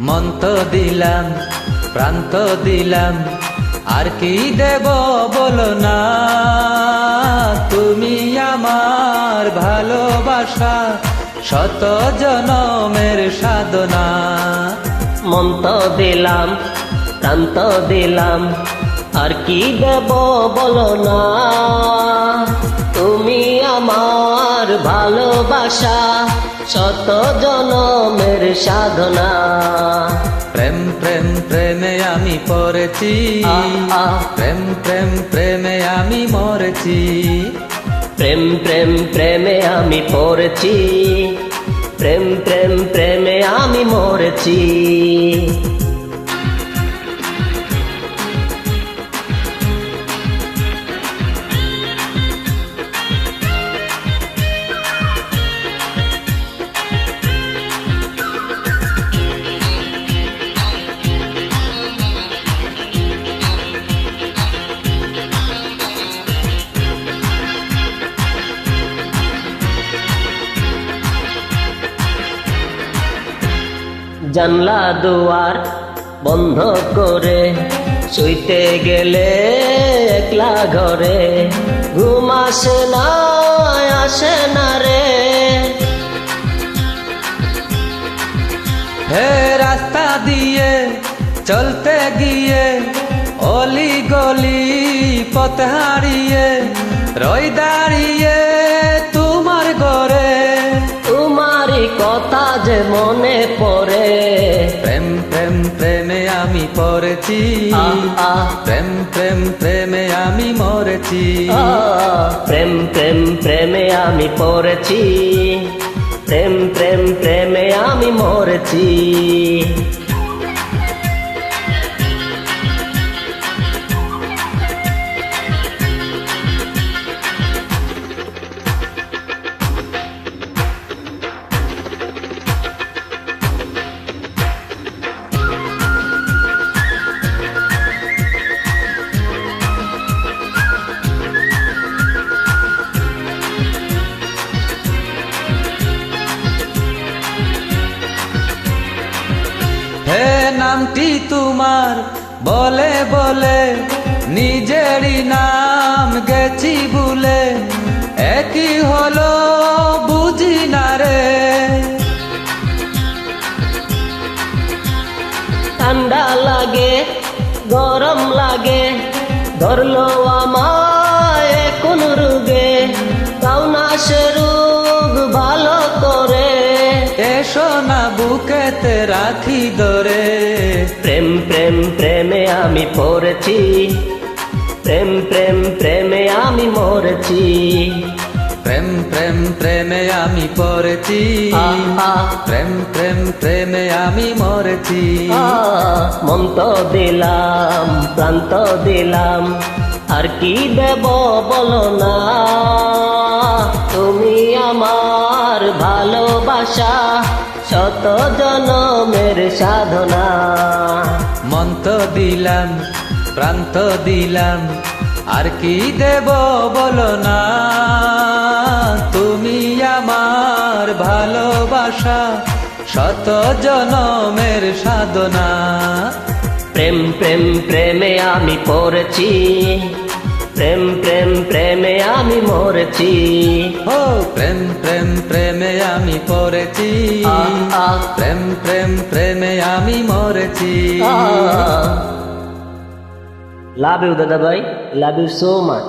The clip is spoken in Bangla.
মন্ত দিলাম, প্রান্ত দিলাম, আর কি দেব বলো না। তুমি আমার ভালোবাসা, শত জনমের সাধনা। মন্ত দিলাম, প্রান্ত দিলাম, আর কি দেব বলো না। তুমি আমার ভালোবাসা শত জনমের সাধনা। প্রেম প্রেম প্রেমে আমি পড়েছি। প্রেম প্রেম প্রেমে আমি মরেছি। প্রেম প্রেম প্রেমে আমি পড়েছি। প্রেম প্রেম প্রেমে আমি মরেছি। জানলা দুয়ার বন্ধ করে শুইতে গেলে একলা ঘরে। ঘুম আসে না আসে না রে। হে রাস্তা দিয়ে চলতে গিয়ে, অলি গলি পথ হারিয়ে রই দাঁড়িয়ে আহ। প্রেম প্রেম প্রেমে আমি মরেছি। প্রেম প্রেম প্রেমে আমি পড়েছি। প্রেম প্রেম প্রেমে আমি মরেছি। হে নামটি তোমার, বলে বলে, নিজেরই নাম গেছি ভুলে, একই হলো বুঝি না রে। ঠান্ডা লাগে, গরম লাগে, ধরলো আমায়। বুকেতে রাখি ধরে। প্রেম প্রেম প্রেমে আমি পড়েছি। প্রেম প্রেম প্রেমে আমি মরেছি। প্রেম প্রেম প্রেমে আমি পড়েছি। প্রেম প্রেম প্রেমে আমি মরেছি। মন তো দিলাম প্রান্ত দিলাম। আর কি দেব বলো না তুমি আমার ভালোবাসা। শত জনমের সাধনা। মন্ত দিলাম প্রান্ত দিলাম আর কি দেব বলো না। তুমি আমার ভালোবাসা শত জনমের সাধনা। প্রেম প্রেম প্রেমে আমি পড়েছি। প্রেম প্রেম প্রেমে আমি মরেছি। ও প্রেম প্রেম প্রেমে আমি পড়েছি। প্রেম প্রেম প্রেমে আমি মরেছি। লাভ ইউ দাদা ভাই লাভ ইউ সো মাচ